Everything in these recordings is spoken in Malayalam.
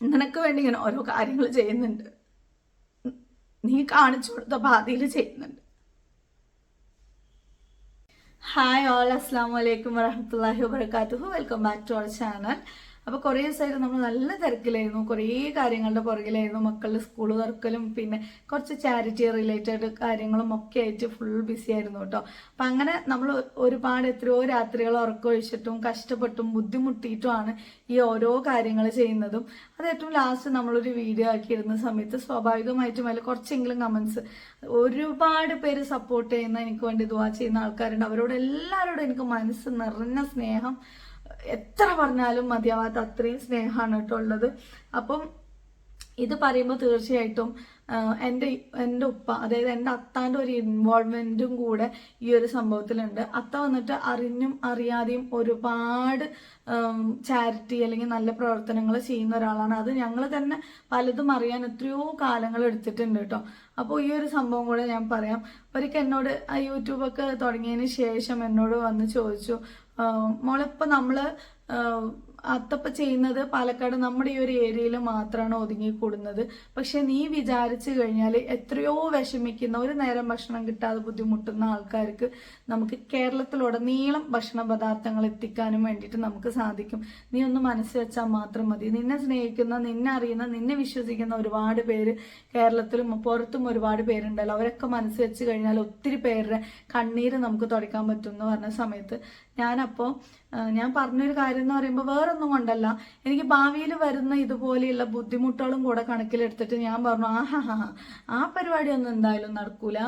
നിനക്ക് വേണ്ടി ഇങ്ങനെ ഓരോ കാര്യങ്ങൾ ചെയ്യുന്നുണ്ട്. നീ കാണിച്ചു കൊടുത്ത പാതിയിൽ ചെയ്യുന്നുണ്ട്. ഹായ് ഓൾ അസ്സാം വലൈക്കും വരഹമുല്ലാഹി വബർക്കാത്തുഹു welcome back to our channel അപ്പോൾ കുറേ ദിവസമായിട്ട് നമ്മൾ നല്ല തിരക്കിലായിരുന്നു. കുറേ കാര്യങ്ങളുടെ പുറകിലായിരുന്നു മക്കളുടെ സ്കൂൾ തുറക്കലും പിന്നെ കുറച്ച് ചാരിറ്റി റിലേറ്റഡ് കാര്യങ്ങളും ഒക്കെ ആയിട്ട് ഫുൾ ബിസി ആയിരുന്നു കേട്ടോ അപ്പം അങ്ങനെ നമ്മൾ ഒരുപാട് എത്രയോ രാത്രികൾ ഉറക്കമൊഴിച്ചിട്ടും കഷ്ടപ്പെട്ടും ബുദ്ധിമുട്ടിയിട്ടുമാണ് ഈ ഓരോ കാര്യങ്ങൾ ചെയ്യുന്നതും. അത് ഏറ്റവും ലാസ്റ്റ് നമ്മളൊരു വീഡിയോ ആക്കിയിരുന്ന സമയത്ത് സ്വാഭാവികമായിട്ടും അതിൽ കുറച്ചെങ്കിലും കമൻസ് ഒരുപാട് പേര് സപ്പോർട്ട് ചെയ്യുന്ന എനിക്ക് വേണ്ടി ദുവാ ചെയ്യുന്ന ആൾക്കാരുണ്ട്. അവരോട് എല്ലാവരോടും എനിക്ക് മനസ്സ് നിറഞ്ഞ സ്നേഹം എത്ര പറഞ്ഞാലും മതിയാവാത്ത അത്രയും സ്നേഹമാണ് കേട്ടോ ഉള്ളത്. അപ്പം ഇത് പറയുമ്പോൾ തീർച്ചയായിട്ടും എന്റെ എന്റെ ഉപ്പ അതായത് എന്റെ അത്താന്റെ ഒരു ഇൻവോൾവ്മെന്റും കൂടെ ഈ ഒരു സംഭവത്തിലുണ്ട്. അത്ത വന്നിട്ട് അറിഞ്ഞും അറിയാതെയും ഒരുപാട് ചാരിറ്റി അല്ലെങ്കിൽ നല്ല പ്രവർത്തനങ്ങൾ ചെയ്യുന്ന ഒരാളാണ്. അത് ഞങ്ങൾ തന്നെ പലതും അറിയാൻ എത്രയോ കാലങ്ങൾ എടുത്തിട്ടുണ്ട് കേട്ടോ. അപ്പോൾ ഈ ഒരു സംഭവം കൂടെ ഞാൻ പറയാം. ഒരിക്കൽ എന്നോട് ആ യൂട്യൂബൊക്കെ തുടങ്ങിയതിന് ശേഷം എന്നോട് വന്ന് ചോദിച്ചു മോളിപ്പോൾ നമ്മൾ അത്തപ്പ ചെയ്യുന്നത് പാലക്കാട് നമ്മുടെ ഈ ഒരു ഏരിയയിൽ മാത്രമാണ് ഒതുങ്ങിക്കൂടുന്നത്. പക്ഷെ നീ വിചാരിച്ചു കഴിഞ്ഞാൽ എത്രയോ വിഷമിക്കുന്ന ഒരു നേരം ഭക്ഷണം കിട്ടാതെ ബുദ്ധിമുട്ടുന്ന ആൾക്കാർക്ക് നമുക്ക് കേരളത്തിലുടനീളം ഭക്ഷണ പദാർത്ഥങ്ങൾ എത്തിക്കാനും വേണ്ടിയിട്ട് നമുക്ക് സാധിക്കും. നീ ഒന്ന് മനസ്സ് വെച്ചാൽ മാത്രം മതി. നിന്നെ സ്നേഹിക്കുന്ന നിന്നെ അറിയുന്ന നിന്നെ വിശ്വസിക്കുന്ന ഒരുപാട് പേര് കേരളത്തിലും പുറത്തും ഒരുപാട് പേരുണ്ടല്ലോ. അവരൊക്കെ മനസ്സ് വെച്ച് കഴിഞ്ഞാൽ ഒത്തിരി പേരുടെ കണ്ണീര് നമുക്ക് തുടയ്ക്കാൻ പറ്റും എന്ന് പറഞ്ഞ സമയത്ത് ഞാനപ്പോൾ ഞാൻ പറഞ്ഞൊരു കാര്യം എന്ന് പറയുമ്പോൾ വേറൊന്നും കൊണ്ടല്ല. എനിക്ക് ഭാവിയിൽ വരുന്ന ഇതുപോലെയുള്ള ബുദ്ധിമുട്ടുകളും കൂടെ കണക്കിലെടുത്തിട്ട് ഞാൻ പറഞ്ഞു ആഹാ ഹാ ആ പരിപാടി ഒന്നും എന്തായാലും നടക്കൂല.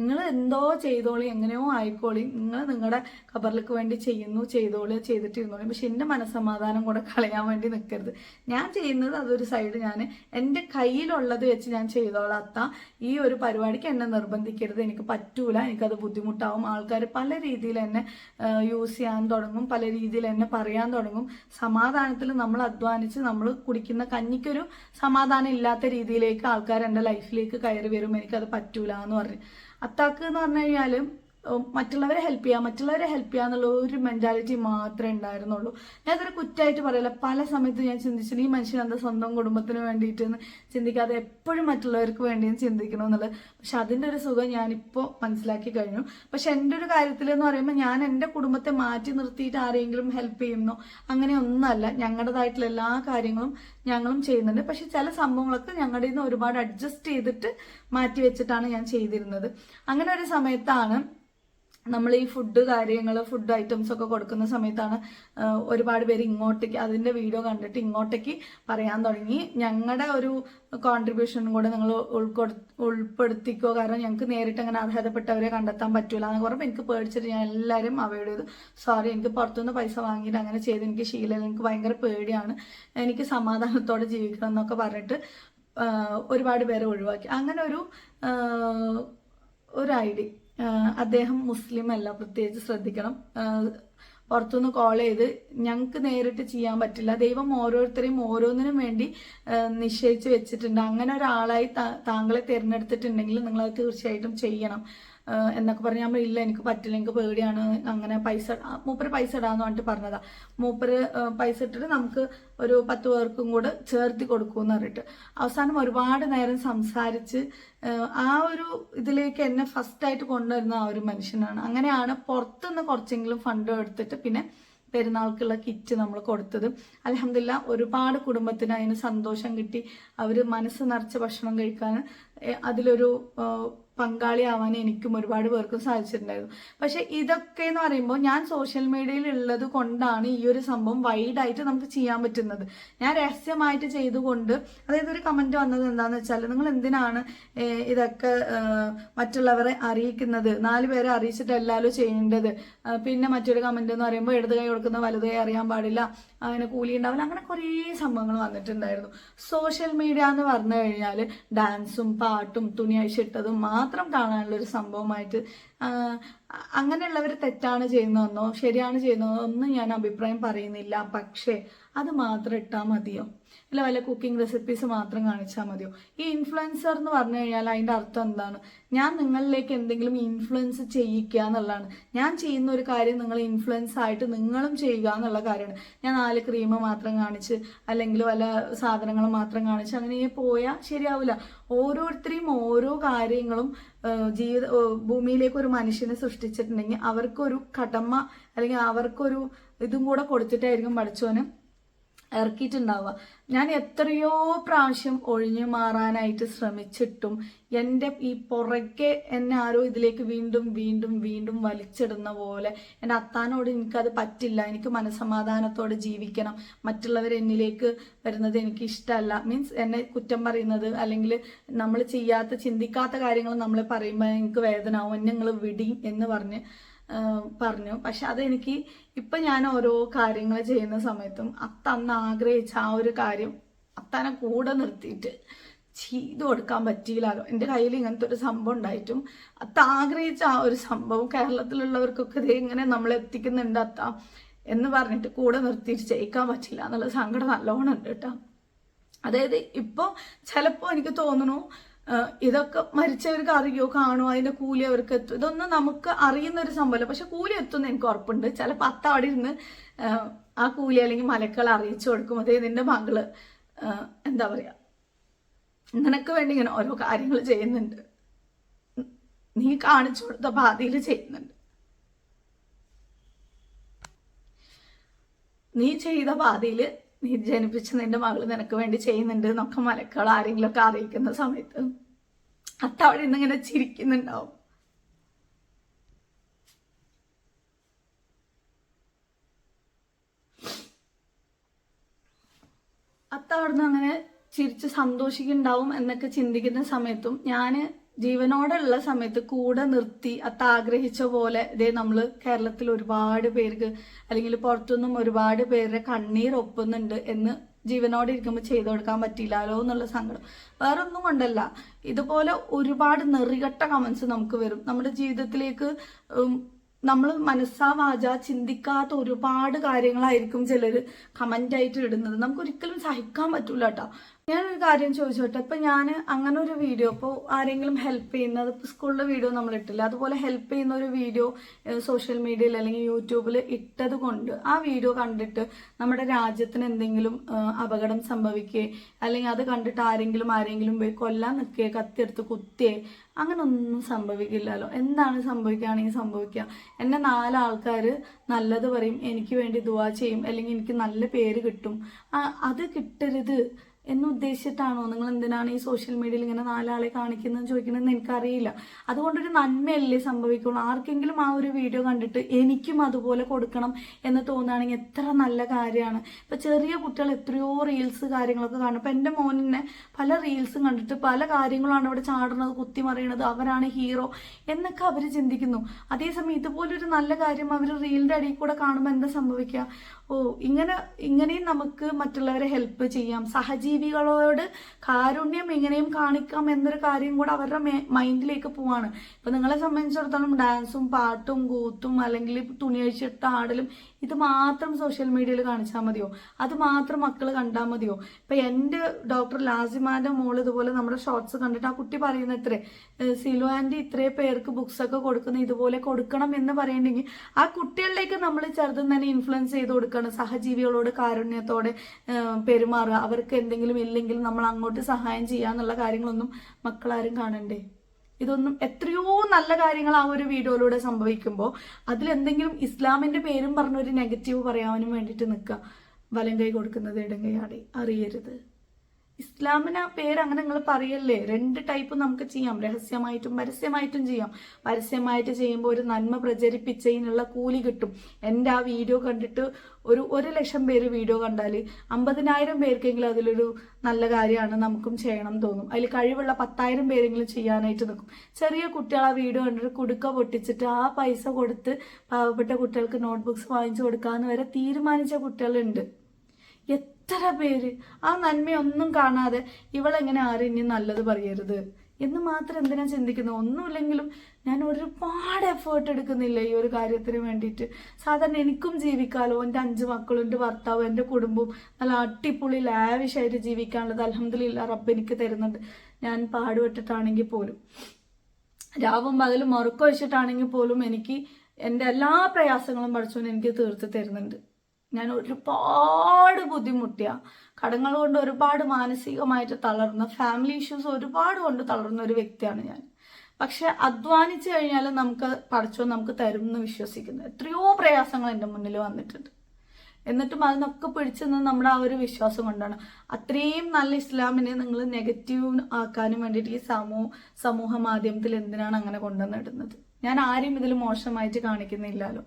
നിങ്ങൾ എന്തോ ചെയ്തോളി എങ്ങനെയോ ആയിക്കോളി. നിങ്ങൾ നിങ്ങളുടെ ഖബറിലേക്ക് വേണ്ടി ചെയ്യുന്നു ചെയ്തോളി ചെയ്തിട്ടിരുന്നോളി. പക്ഷെ എന്റെ മനസ്സമാധാനം കൂടെ കളയാൻ വേണ്ടി നിൽക്കരുത് ഞാൻ ചെയ്യുന്നത് അതൊരു സൈഡ് ഞാൻ എന്റെ കയ്യിലുള്ളത് വെച്ച് ഞാൻ ചെയ്തോളാത്ത ഈ ഒരു പരിപാടിക്ക് എന്നെ നിർബന്ധിക്കരുത്. എനിക്ക് പറ്റൂല. എനിക്കത് ബുദ്ധിമുട്ടാവും. ആൾക്കാർ പല രീതിയിൽ എന്നെ യൂസ് ചെയ്യാൻ തുടങ്ങും. പല രീതിയിൽ എന്നെ പറയാൻ തുടങ്ങും. സമാധാനത്തിൽ നമ്മൾ അധ്വാനിച്ച് നമ്മൾ കുടിക്കുന്ന കഞ്ഞിക്കൊരു സമാധാനം ഇല്ലാത്ത രീതിയിലേക്ക് ആൾക്കാർ എന്റെ ലൈഫിലേക്ക് കയറി വരും. എനിക്കത് പറ്റൂല എന്ന് പറഞ്ഞു. അത്താക്ക് എന്ന് പറഞ്ഞു കഴിഞ്ഞാൽ മറ്റുള്ളവരെ ഹെൽപ്പ് ചെയ്യുക മറ്റുള്ളവരെ ഹെൽപ്പ് ചെയ്യുക എന്നുള്ള ഒരു മെന്റാലിറ്റി മാത്രമേ ഉണ്ടായിരുന്നുള്ളൂ. ഞാൻ അതൊരു കുറ്റമായിട്ട് പറയില്ല. പല സമയത്ത് ഞാൻ ചിന്തിച്ചു ഈ മനുഷ്യൻ എന്താ സ്വന്തം കുടുംബത്തിന് വേണ്ടിയിട്ട് ചിന്തിക്കാതെ എപ്പോഴും മറ്റുള്ളവർക്ക് വേണ്ടിയും ചിന്തിക്കണം എന്നുള്ളത്. പക്ഷെ അതിന്റെ ഒരു സുഖം ഞാനിപ്പോൾ മനസ്സിലാക്കി കഴിഞ്ഞു. പക്ഷെ എന്റെ ഒരു കാര്യത്തിൽ എന്ന് പറയുമ്പോൾ ഞാൻ എന്റെ കുടുംബത്തെ മാറ്റി നിർത്തിയിട്ട് ആരെങ്കിലും ഹെൽപ്പ് ചെയ്യുന്നു അങ്ങനെ ഒന്നല്ല ഞങ്ങളുടേതായിട്ടുള്ള എല്ലാ കാര്യങ്ങളും ഞങ്ങളും ചെയ്യുന്നുണ്ട്. പക്ഷെ ചില സംഭവങ്ങളൊക്കെ ഞങ്ങളുടെ നിന്ന് ഒരുപാട് അഡ്ജസ്റ്റ് ചെയ്തിട്ട് മാറ്റി വെച്ചിട്ടാണ് ഞാൻ ചെയ്തിരുന്നത്. അങ്ങനെ ഒരു സമയത്താണ് നമ്മൾ ഈ ഫുഡ് കാര്യങ്ങൾ ഫുഡ് ഐറ്റംസ് ഒക്കെ കൊടുക്കുന്ന സമയത്താണ് ഒരുപാട് പേര് ഇങ്ങോട്ടേക്ക് അതിന്റെ വീഡിയോ കണ്ടിട്ട് ഇങ്ങോട്ടേക്ക് പറയാൻ തുടങ്ങി. ഞങ്ങളുടെ ഒരു കോൺട്രിബ്യൂഷനും കൂടെ നിങ്ങൾ ഉൾക്കൊടു ഉൾപ്പെടുത്തിക്കോ? കാരണം ഞങ്ങൾക്ക് നേരിട്ട് അങ്ങനെ അർഹതപ്പെട്ടവരെ കണ്ടെത്താൻ പറ്റൂല എന്ന് പറയുമ്പോൾ എനിക്ക് പേടിച്ചിട്ട് ഞാൻ എല്ലാവരും അവയോട് ചെയ്തു. സോറി എനിക്ക് പുറത്തുനിന്ന് പൈസ വാങ്ങിയിട്ട് അങ്ങനെ ചെയ്ത് എനിക്ക് ശീല എനിക്ക് ഭയങ്കര പേടിയാണ്. എനിക്ക് സമാധാനത്തോടെ ജീവിക്കണം എന്നൊക്കെ പറഞ്ഞിട്ട് ഒരുപാട് പേരെ ഒഴിവാക്കി. അങ്ങനെ ഒരു ഒരു ഐ ഡി അദ്ദേഹം മുസ്ലിം അല്ല പ്രത്യേകിച്ച് ശ്രദ്ധിക്കണം. പുറത്തുനിന്ന് കോൾ ചെയ്ത് ഞങ്ങൾക്ക് നേരിട്ട് ചെയ്യാൻ പറ്റില്ല. ദൈവം ഓരോരുത്തരെയും ഓരോന്നിനും വേണ്ടി നിശ്ചയിച്ച് വെച്ചിട്ടുണ്ട്. അങ്ങനെ ഒരാളായി താങ്കളെ തിരഞ്ഞെടുത്തിട്ടുണ്ടെങ്കിൽ നിങ്ങൾ അത് തീർച്ചയായിട്ടും ചെയ്യണം. എന്നൊക്കെ പറഞ്ഞ് ഞാൻ ഇല്ല എനിക്ക് പറ്റില്ല എനിക്ക് പേടിയാണ്. അങ്ങനെ പൈസ മൂപ്പര് പൈസ ഇടാന്ന് പറഞ്ഞിട്ട് പറഞ്ഞതാ. മൂപ്പര് പൈസ ഇട്ടിട്ട് നമുക്ക് ഒരു പത്ത് പേർക്കും കൂടെ ചേർത്തി കൊടുക്കുമെന്ന് പറഞ്ഞിട്ട്. അവസാനം ഒരുപാട് നേരം സംസാരിച്ച് ആ ഒരു ഇതിലേക്ക് എന്നെ ഫസ്റ്റായിട്ട് കൊണ്ടുവരുന്ന ആ ഒരു മനുഷ്യനാണ്. അങ്ങനെയാണ് പുറത്തുനിന്ന് കുറച്ചെങ്കിലും ഫണ്ട് എടുത്തിട്ട് പിന്നെ പെരുന്നാൾക്കുള്ള കിറ്റ് നമ്മൾ കൊടുത്തത്. അലഹമില്ല ഒരുപാട് കുടുംബത്തിന് അതിന് സന്തോഷം കിട്ടി. അവർ മനസ്സ് നിറച്ച് ഭക്ഷണം കഴിക്കാൻ അതിലൊരു പങ്കാളിയാവാൻ എനിക്കും ഒരുപാട് പേർക്കും സാധിച്ചിട്ടുണ്ടായിരുന്നു. പക്ഷെ ഇതൊക്കെ എന്ന് പറയുമ്പോൾ ഞാൻ സോഷ്യൽ മീഡിയയിൽ ഉള്ളത് കൊണ്ടാണ് ഈ ഒരു സംഭവം വൈഡായിട്ട് നമുക്ക് ചെയ്യാൻ പറ്റുന്നത്. ഞാൻ രഹസ്യമായിട്ട് ചെയ്തുകൊണ്ട് അതായത് ഒരു കമന്റ് വന്നത് എന്താന്ന് വെച്ചാൽ നിങ്ങൾ എന്തിനാണ് ഇതൊക്കെ മറ്റുള്ളവരെ അറിയിക്കുന്നത്? നാല് പേരെ അറിയിച്ചിട്ട് എല്ലാവരും ചെയ്യേണ്ടത് പിന്നെ മറ്റൊരു കമന്റ് എന്ന് പറയുമ്പോൾ ഇടത് കൈ കൊടുക്കുന്ന വലുതായി അറിയാൻ പാടില്ല. അങ്ങനെ കൂലി ഉണ്ടാവില്ല. അങ്ങനെ കുറേ സംഭവങ്ങൾ വന്നിട്ടുണ്ടായിരുന്നു. സോഷ്യൽ മീഡിയ എന്ന് പറഞ്ഞു കഴിഞ്ഞാൽ ഡാൻസും പാട്ടും തുണി അഴിച്ചിട്ടതും മാത്രം കാണാനുള്ള ഒരു സംഭവമായിട്ട് അങ്ങനെയുള്ളവർ തെറ്റാണ് ചെയ്യുന്നതെന്നോ ശരിയാണ് ചെയ്യുന്നതെന്നോ ഒന്നും ഞാൻ അഭിപ്രായം പറയുന്നില്ല. പക്ഷേ അത് മാത്രം ഇട്ടാൽ മതിയോ? അല്ല വല്ല കുക്കിംഗ് റെസിപ്പീസ് മാത്രം കാണിച്ചാൽ മതിയോ? ഈ ഇൻഫ്ലുവൻസർ എന്ന് പറഞ്ഞു കഴിഞ്ഞാൽ അതിന്റെ അർത്ഥം എന്താണ്? ഞാൻ നിങ്ങളിലേക്ക് എന്തെങ്കിലും ഇൻഫ്ലുവൻസ് ചെയ്യിക്കുക എന്നുള്ളതാണ്. ഞാൻ ചെയ്യുന്ന ഒരു കാര്യം നിങ്ങൾ ഇൻഫ്ലുവൻസ് ആയിട്ട് നിങ്ങളും ചെയ്യുക എന്നുള്ള കാര്യമാണ്. ഞാൻ നാല് ക്രീം മാത്രം കാണിച്ച് അല്ലെങ്കിൽ വല്ല സാധനങ്ങൾ മാത്രം കാണിച്ച് അങ്ങനെ പോയാൽ ശരിയാവില്ല. ഓരോരുത്തരെയും ഓരോ കാര്യങ്ങളും ജീവിത ഭൂമിയിലേക്ക് ഒരു മനുഷ്യനെ സൃഷ്ടിച്ചിട്ടുണ്ടെങ്കിൽ അവർക്കൊരു കടമ അല്ലെങ്കിൽ അവർക്കൊരു ഇതും കൂടെ കൊടുത്തിട്ടായിരിക്കും പഠിച്ചോന് ഇറക്കിയിട്ടുണ്ടാവുക. ഞാൻ എത്രയോ പ്രാവശ്യം ഒഴിഞ്ഞു മാറാനായിട്ട് ശ്രമിച്ചിട്ടും എന്റെ ഈ പുറകെ എന്നെ ആരോ ഇതിലേക്ക് വീണ്ടും വീണ്ടും വീണ്ടും വലിച്ചിടുന്ന പോലെ എന്റെ അത്താനോട് എനിക്കത് പറ്റില്ല. എനിക്ക് മനസമാധാനത്തോടെ ജീവിക്കണം. മറ്റുള്ളവർ എന്നിലേക്ക് വരുന്നത് എനിക്ക് ഇഷ്ടമല്ല മീൻസ് എന്നെ കുറ്റം പറയുന്നത് അല്ലെങ്കിൽ നമ്മൾ ചെയ്യാത്ത ചിന്തിക്കാത്ത കാര്യങ്ങൾ നമ്മൾ പറയുമ്പോൾ എനിക്ക് വേദനാവും. എന്നെ നിങ്ങൾ വിടി എന്ന് പറഞ്ഞ് പറഞ്ഞു. പക്ഷെ അതെനിക്ക് ഇപ്പൊ ഞാൻ ഓരോ കാര്യങ്ങൾ ചെയ്യുന്ന സമയത്തും അത്ത അന്ന് ആഗ്രഹിച്ച ആ ഒരു കാര്യം അത്തനെ കൂടെ നിർത്തിയിട്ട് ചെയ്തു കൊടുക്കാൻ പറ്റിയില്ലല്ലോ എന്റെ കയ്യിൽ ഇങ്ങനത്തെ ഒരു സംഭവം ഉണ്ടായിട്ടും അത്ത ആഗ്രഹിച്ച ആ ഒരു സംഭവം കേരളത്തിലുള്ളവർക്കൊക്കെ ഇത് ഇങ്ങനെ നമ്മൾ എത്തിക്കുന്നുണ്ട് അത്ത എന്ന് പറഞ്ഞിട്ട് കൂടെ നിർത്തിയിട്ട് ചെയ്യിക്കാൻ പറ്റില്ല എന്നുള്ള സങ്കടം നല്ലോണം ഉണ്ട് കേട്ടോ. അതായത് ഇപ്പോൾ ചിലപ്പോൾ എനിക്ക് തോന്നുന്നു ഇതൊക്കെ മരിച്ചവർക്ക് അറിയോ കാണുമോ അതിന്റെ കൂലി അവർക്ക് എത്തും. ഇതൊന്നും നമുക്ക് അറിയുന്ന ഒരു സംഭവമല്ല പക്ഷെ കൂലി എത്തുമെന്ന് എനിക്ക് ഉറപ്പുണ്ട്. ചിലപ്പോൾ അത്ത അവിടെ ഇരുന്ന് ആ കൂലി അല്ലെങ്കിൽ മലക്കൾ അറിയിച്ചു കൊടുക്കും. അതേ നിന്റെ മകൾ എന്താ പറയാ നിനക്ക് വേണ്ടി ഇങ്ങനെ ഓരോ കാര്യങ്ങൾ ചെയ്യുന്നുണ്ട്. നീ കാണിച്ചു കൊടുത്ത പാതയിൽ ചെയ്യുന്നുണ്ട്. നീ ചെയ്ത പാതയിൽ നീ ജനിപ്പിച്ച് നിന്റെ മകൾ നിനക്ക് വേണ്ടി ചെയ്യുന്നുണ്ട് എന്നൊക്കെ മലക്കൾ ആരെങ്കിലും ഒക്കെ അറിയിക്കുന്ന സമയത്ത് അത്ത അവിടെ നിന്ന് ഇങ്ങനെ ചിരിക്കുന്നുണ്ടാവും അത്ത അങ്ങനെ ചിരിച്ച് സന്തോഷിക്കുന്നുണ്ടാവും എന്നൊക്കെ ചിന്തിക്കുന്ന സമയത്തും ഞാൻ ജീവനോടെ ഉള്ള സമയത്ത് കൂടെ നിർത്തി അത് ആഗ്രഹിച്ച പോലെ ഇതേ നമ്മൾ കേരളത്തിൽ ഒരുപാട് പേർക്ക് അല്ലെങ്കിൽ പുറത്തുനിന്നും ഒരുപാട് പേരുടെ കണ്ണീർ ഒപ്പുന്നുണ്ട് എന്ന് ജീവനോടെ ഇരിക്കുമ്പോൾ ചെയ്തു കൊടുക്കാൻ പറ്റിയില്ലല്ലോ എന്നുള്ള സങ്കടം. വേറെ ഒന്നും കൊണ്ടല്ല. ഇതുപോലെ ഒരുപാട് നെറികെട്ട കമൻസ് നമുക്ക് വരും. നമ്മുടെ ജീവിതത്തിലേക്ക് നമ്മൾ മനസ്സാ വാച ചിന്തിക്കാത്ത ഒരുപാട് കാര്യങ്ങളായിരിക്കും ചിലർ കമന്റ് ആയിട്ട് ഇടുന്നത്. നമുക്ക് ഒരിക്കലും സഹിക്കാൻ പറ്റൂല കേട്ടോ ഞാനൊരു കാര്യം ചോദിച്ചോട്ടെ? ഇപ്പൊ ഞാൻ അങ്ങനെ ഒരു വീഡിയോ ഇപ്പോൾ ആരെങ്കിലും ഹെൽപ്പ് ചെയ്യുന്നത് സ്കൂളിലെ വീഡിയോ നമ്മൾ ഇട്ടില്ല? അതുപോലെ ഹെൽപ്പ് ചെയ്യുന്ന ഒരു വീഡിയോ സോഷ്യൽ മീഡിയയിൽ അല്ലെങ്കിൽ യൂട്യൂബിൽ ഇട്ടത് കൊണ്ട് ആ വീഡിയോ കണ്ടിട്ട് നമ്മുടെ രാജ്യത്തിന് എന്തെങ്കിലും അപകടം സംഭവിക്കേ അല്ലെങ്കിൽ അത് കണ്ടിട്ട് ആരെങ്കിലും ആരെങ്കിലും പോയി കൊല്ലാൻ നിൽക്കുകയെ കത്തിയെടുത്ത് കുത്തിയേ അങ്ങനെ ഒന്നും സംഭവിക്കില്ലല്ലോ. എന്താണ് സംഭവിക്കുകയാണെങ്കിൽ സംഭവിക്കുക. എന്നെ നാലാൾക്കാർ നല്ലത് പറയും എനിക്ക് വേണ്ടി ദുവാ ചെയ്യും അല്ലെങ്കിൽ എനിക്ക് നല്ല പേര് കിട്ടും. അത് കിട്ടരുത്. എന്ന് ഉദ്ദേശിച്ചിട്ടാണോ നിങ്ങൾ എന്തിനാണ് ഈ സോഷ്യൽ മീഡിയയിൽ ഇങ്ങനെ നാലാളെ കാണിക്കുന്നതെന്ന് ചോദിക്കണമെന്ന് എനിക്കറിയില്ല. അതുകൊണ്ടൊരു നന്മയല്ലേ സംഭവിക്കുള്ളൂ. ആർക്കെങ്കിലും ആ ഒരു വീഡിയോ കണ്ടിട്ട് എനിക്കും അതുപോലെ കൊടുക്കണം എന്ന് തോന്നുകയാണെങ്കിൽ എത്ര നല്ല കാര്യമാണ്. ഇപ്പൊ ചെറിയ കുട്ടികൾ എത്രയോ റീൽസ് കാര്യങ്ങളൊക്കെ കാണും. ഇപ്പൊ എന്റെ മോനെ പല റീൽസും കണ്ടിട്ട് പല കാര്യങ്ങളാണ് അവിടെ ചാടുന്നത് കുത്തിമറിയണത് അവരാണ് ഹീറോ എന്നൊക്കെ അവർ ചിന്തിക്കുന്നു. അതേസമയം ഇതുപോലൊരു നല്ല കാര്യം അവർ റീലിന്റെ അടിയിൽ കൂടെ കാണുമ്പോൾ എന്താ സംഭവിക്കുക? ഓ ഇങ്ങനെ ഇങ്ങനെയും നമുക്ക് മറ്റുള്ളവരെ ഹെൽപ്പ് ചെയ്യാം. സഹജീവികളോട് കാരുണ്യം എങ്ങനെയും കാണിക്കാം എന്നൊരു കാര്യം കൂടെ അവരുടെ മൈൻഡിലേക്ക് പോവാണ്. ഇപ്പൊ നിങ്ങളെ സംബന്ധിച്ചിടത്തോളം ഡാൻസും പാട്ടും കൂത്തും അല്ലെങ്കിൽ തുണിയഴിച്ചിട്ട് ആടലും ഇത് മാത്രം സോഷ്യൽ മീഡിയയിൽ കാണിച്ചാൽ മതിയോ? അത് മാത്രം മക്കൾ കണ്ടാൽ മതിയോ? ഇപ്പൊ എന്റെ ഡോക്ടർ ലാസിമാന്റെ മോൾ ഇതുപോലെ നമ്മുടെ ഷോർട്സ് കണ്ടിട്ട് ആ കുട്ടി പറയുന്ന ഇത്രേ സിലോ ആന്റി ഇത്രയും പേർക്ക് ബുക്സ് ഒക്കെ കൊടുക്കുന്ന ഇതുപോലെ കൊടുക്കണം എന്ന് പറയണ്ടെങ്കിൽ ആ കുട്ടികളിലേക്ക് നമ്മൾ ചെറുതും തന്നെ ഇൻഫ്ലുവൻസ് ചെയ്ത് കൊടുക്കണം. സഹജീവികളോട് കാരുണ്യത്തോടെ പെരുമാറുക. അവർക്ക് എന്തെങ്കിലും ഇല്ലെങ്കിൽ നമ്മൾ അങ്ങോട്ട് സഹായം ചെയ്യാന്നുള്ള കാര്യങ്ങളൊന്നും മക്കളാരും കാണണ്ടേ? ഇതൊന്നും എത്രയോ നല്ല കാര്യങ്ങൾ ആ ഒരു വീഡിയോയിലൂടെ സംഭവിക്കുമ്പോൾ അതിലെന്തെങ്കിലും ഇസ്ലാമിന്റെ പേരും പറഞ്ഞൊരു നെഗറ്റീവ് പറയാനും വേണ്ടിയിട്ട് നിൽക്കുക വലം കൈ കൊടുക്കുന്നത് ഇടം കൈ അറിയരുത്. ഇസ്ലാമിന് ആ പേര് അങ്ങനെ നിങ്ങൾ പറയല്ലേ? രണ്ട് ടൈപ്പ് നമുക്ക് ചെയ്യാം. രഹസ്യമായിട്ടും പരസ്യമായിട്ടും ചെയ്യാം. പരസ്യമായിട്ട് ചെയ്യുമ്പോൾ ഒരു നന്മ പ്രചരിപ്പിച്ചതിനുള്ള കൂലി കിട്ടും. എന്റെ ആ വീഡിയോ കണ്ടിട്ട് ഒരു ഒരു ലക്ഷം പേര് വീഡിയോ കണ്ടാൽ അമ്പതിനായിരം പേർക്കെങ്കിലും അതിലൊരു നല്ല കാര്യമാണ് നമുക്കും ചെയ്യണം തോന്നും. അതിൽ കഴിവുള്ള പത്തായിരം പേരെങ്കിലും ചെയ്യാനായിട്ട് നിൽക്കും. ചെറിയ കുട്ടികൾ ആ വീഡിയോ കണ്ടിട്ട് കുടുക്ക പൊട്ടിച്ചിട്ട് ആ പൈസ കൊടുത്ത് പാവപ്പെട്ട കുട്ടികൾക്ക് നോട്ട്ബുക്സ് വാങ്ങിച്ചു കൊടുക്കാമെന്ന് വരെ തീരുമാനിച്ച കുട്ടികളുണ്ട്. എത്ര പേര്? ആ നന്മയൊന്നും കാണാതെ ഇവളെങ്ങനെ ആരും ഇനി നല്ലത് പറയരുത്? എന്ന് മാത്രം എന്തിനാ ചിന്തിക്കുന്നത് ഒന്നുമില്ലെങ്കിലും ഞാൻ ഒരുപാട് എഫേർട്ട് എടുക്കുന്നില്ല ഈ ഒരു കാര്യത്തിന് വേണ്ടിയിട്ട്? സാധാരണ എനിക്കും ജീവിക്കാലോ. എന്റെ അഞ്ച് മക്കളും എന്റെ ഭർത്താവും എന്റെ കുടുംബവും നല്ല അടിപൊളി ലാവിഷായിട്ട് ജീവിക്കാനുള്ളത് അലഹമില്ല റബ്ബ് എനിക്ക് തരുന്നുണ്ട്. ഞാൻ പാടുപെട്ടിട്ടാണെങ്കിൽ പോലും. രാവും പകലും ഉറക്കം വെച്ചിട്ടാണെങ്കിൽ പോലും എനിക്ക് എന്റെ എല്ലാ പ്രയാസങ്ങളും പഠിച്ചുകൊണ്ട് എനിക്ക് തീർത്ത് തരുന്നുണ്ട്. ഞാൻ ഒരുപാട് ബുദ്ധിമുട്ടിയ. കടങ്ങൾ കൊണ്ട് ഒരുപാട് മാനസികമായിട്ട് തളർന്ന ഫാമിലി ഇഷ്യൂസ് ഒരുപാട് കൊണ്ട് തളർന്ന ഒരു വ്യക്തിയാണ് ഞാൻ. പക്ഷെ അധ്വാനിച്ചു കഴിഞ്ഞാൽ നമുക്ക് പഠിച്ചോ നമുക്ക് തരും എന്ന് വിശ്വസിക്കുന്നത് എത്രയോ പ്രയാസങ്ങൾ എന്റെ മുന്നിൽ വന്നിട്ടുണ്ട്. എന്നിട്ടും അതിനൊക്കെ പിടിച്ചു നിന്ന് നമ്മുടെ ആ ഒരു വിശ്വാസം കൊണ്ടാണ്. അത്രയും നല്ല ഇസ്ലാമിനെ നിങ്ങൾ നെഗറ്റീവ് ആക്കാനും വേണ്ടിയിട്ട് ഈ സമൂഹ സമൂഹ മാധ്യമത്തിൽ എന്തിനാണ് അങ്ങനെ കൊണ്ടുവന്നിടുന്നത്? ഞാൻ ആരെയും ഇതിൽ മോശമായിട്ട് കാണിക്കുന്നില്ലല്ലോ.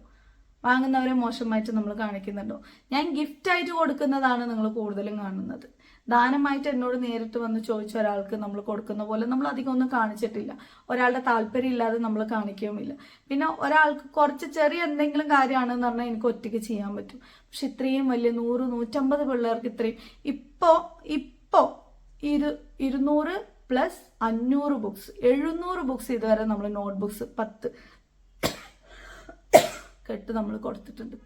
വാങ്ങുന്നവരെ മോശമായിട്ട് നമ്മൾ കാണിക്കുന്നുണ്ടോ? ഞാൻ ഗിഫ്റ്റ് ആയിട്ട് കൊടുക്കുന്നതാണ് നിങ്ങൾ കൂടുതലും കാണുന്നത്. ദാനമായിട്ട് എന്നോട് നേരിട്ട് വന്ന് ചോദിച്ച ഒരാൾക്ക് നമ്മൾ കൊടുക്കുന്ന പോലെ നമ്മൾ അധികം ഒന്നും കാണിച്ചിട്ടില്ല. ഒരാളുടെ താല്പര്യം ഇല്ലാതെ നമ്മൾ കാണിക്കുകയുമില്ല. പിന്നെ ഒരാൾക്ക് കുറച്ച് ചെറിയ എന്തെങ്കിലും കാര്യമാണെന്ന് പറഞ്ഞാൽ എനിക്ക് ഒറ്റയ്ക്ക് ചെയ്യാൻ പറ്റും. പക്ഷെ ഇത്രയും വലിയ നൂറ് നൂറ്റമ്പത് പിള്ളേർക്ക് ഇത്രയും ഇപ്പോ ഇപ്പോ ഇരു ഇരുന്നൂറ് പ്ലസ് അഞ്ഞൂറ് ബുക്സ് എഴുന്നൂറ് ബുക്സ് ഇതുവരെ നമ്മൾ നോട്ട് ബുക്സ് പത്ത് കെട്ട് നമ്മൾ കൊടുത്തിട്ടുണ്ട്.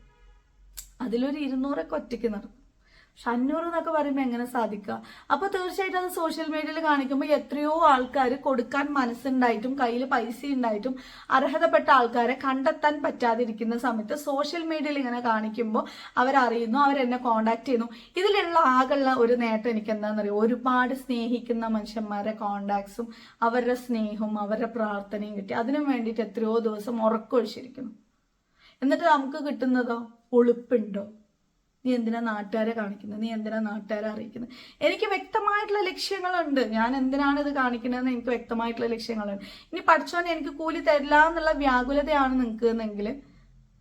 അതിലൊരു ഇരുന്നൂറൊക്കെ ഒറ്റയ്ക്ക് നടക്കും. പക്ഷെ അഞ്ഞൂറ് എന്നൊക്കെ പറയുമ്പോൾ എങ്ങനെ സാധിക്കുക അപ്പോൾ തീർച്ചയായിട്ടും അത് സോഷ്യൽ മീഡിയയിൽ കാണിക്കുമ്പോൾ എത്രയോ ആൾക്കാർ കൊടുക്കാൻ മനസ്സുണ്ടായിട്ടും കയ്യിൽ പൈസ ഉണ്ടായിട്ടും അർഹതപ്പെട്ട ആൾക്കാരെ കണ്ടെത്താൻ പറ്റാതിരിക്കുന്ന സമയത്ത് സോഷ്യൽ മീഡിയയിൽ ഇങ്ങനെ കാണിക്കുമ്പോൾ അവരറിയുന്നു അവരെന്നെ കോണ്ടാക്ട് ചെയ്യുന്നു. ഇതിലുള്ള ആകെയുള്ള ഒരു നേട്ടം എനിക്ക് എന്താണെന്നറിയോ ഒരുപാട് സ്നേഹിക്കുന്ന മനുഷ്യന്മാരെ കോണ്ടാക്ട്സും അവരുടെ സ്നേഹവും അവരുടെ പ്രാർത്ഥനയും കിട്ടി. അതിനും വേണ്ടിയിട്ട് എത്രയോ ദിവസം ഉറക്കൊഴിച്ചിരിക്കുന്നു. എന്നിട്ട് നമുക്ക് കിട്ടുന്നതോ? ഒളിപ്പുണ്ടോ നീ എന്തിനാ നാട്ടുകാരെ കാണിക്കുന്നത് നീ എന്തിനാ നാട്ടുകാരെ അറിയിക്കുന്നത് എനിക്ക് വ്യക്തമായിട്ടുള്ള ലക്ഷ്യങ്ങളുണ്ട്. ഞാൻ എന്തിനാണ് ഇത് കാണിക്കുന്നതെന്ന് എനിക്ക് വ്യക്തമായിട്ടുള്ള ലക്ഷ്യങ്ങളുണ്ട്. ഇനി പഠിച്ചോനെ എനിക്ക് കൂലി തരില്ല എന്നുള്ള വ്യാകുലതയാണ് നിങ്ങൾക്ക് എന്നെങ്കിൽ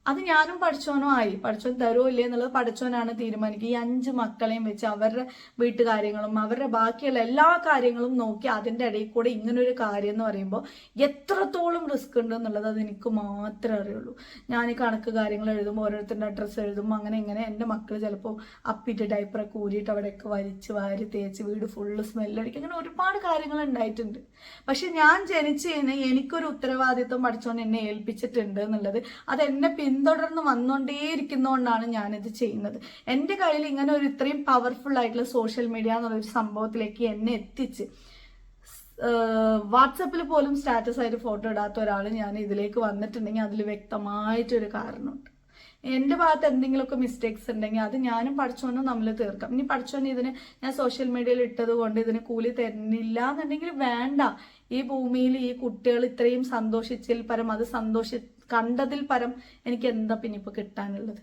അത് ഞാനും പഠിച്ചോനോ ആയി. പഠിച്ചോൻ തരുമോ ഇല്ലേ എന്നുള്ളത് പഠിച്ചോനാണ് തീരുമാനിക്കുക. ഈ അഞ്ച് മക്കളെയും വെച്ച് അവരുടെ വീട്ടുകാര്യങ്ങളും അവരുടെ ബാക്കിയുള്ള എല്ലാ കാര്യങ്ങളും നോക്കി അതിന്റെ ഇടയിൽ കൂടെ ഇങ്ങനൊരു കാര്യം എന്ന് പറയുമ്പോൾ എത്രത്തോളം റിസ്ക് ഉണ്ട് എന്നുള്ളത് അത് എനിക്ക് മാത്രമേ അറിയുള്ളൂ. ഞാൻ ഈ കണക്ക് കാര്യങ്ങൾ എഴുതും ഓരോരുത്തരുടെ അഡ്രസ്സ് എഴുതും അങ്ങനെ ഇങ്ങനെ എന്റെ മക്കൾ ചിലപ്പോൾ അപ്പിട്ട് ഡൈപ്പറൊക്കെ കൂരിയിട്ട് അവിടെയൊക്കെ വലിച്ച് വാരി തേച്ച് വീട് ഫുള്ള് സ്മെല്ലടിക്കും അങ്ങനെ ഒരുപാട് കാര്യങ്ങൾ ഉണ്ടായിട്ടുണ്ട്. പക്ഷെ ഞാൻ ജനിച്ചു കഴിഞ്ഞാൽ എനിക്കൊരു ഉത്തരവാദിത്വം പഠിച്ചോൻ എന്നെ ഏൽപ്പിച്ചിട്ടുണ്ട് എന്നുള്ളത് അത് എന്നെ പിന്തുടർന്ന് വന്നുകൊണ്ടേയിരിക്കുന്നതുകൊണ്ടാണ് ഞാനിത് ചെയ്യുന്നത്. എന്റെ കയ്യിൽ ഇങ്ങനെ ഒരു ഇത്രയും പവർഫുൾ ആയിട്ടുള്ള സോഷ്യൽ മീഡിയ എന്നുള്ള ഒരു സംഭവത്തിലേക്ക് എന്നെ എത്തിച്ച് വാട്സപ്പിൽ പോലും സ്റ്റാറ്റസ് ആയിട്ട് ഫോട്ടോ ഇടാത്ത ഒരാൾ ഞാൻ ഇതിലേക്ക് വന്നിട്ടുണ്ടെങ്കിൽ അതിൽ വ്യക്തമായിട്ടൊരു കാരണമുണ്ട്. എന്റെ ഭാഗത്ത് എന്തെങ്കിലുമൊക്കെ മിസ്റ്റേക്സ് ഉണ്ടെങ്കിൽ അത് ഞാനും പഠിച്ചോനും നമ്മൾ തീർക്കാം. ഇനി പഠിച്ചോന് ഇതിന് ഞാൻ സോഷ്യൽ മീഡിയയിൽ ഇട്ടത് കൊണ്ട് ഇതിന് കൂലി തരുന്നില്ല എന്നുണ്ടെങ്കിൽ വേണ്ട. ഈ ഭൂമിയിൽ ഈ കുട്ടികൾ ഇത്രയും സന്തോഷിച്ചിൽ പരം അത് സന്തോഷി കണ്ടതിൽ പരം എനിക്ക് എന്താ പിന്നെ ഇപ്പൊ കിട്ടാനുള്ളത്?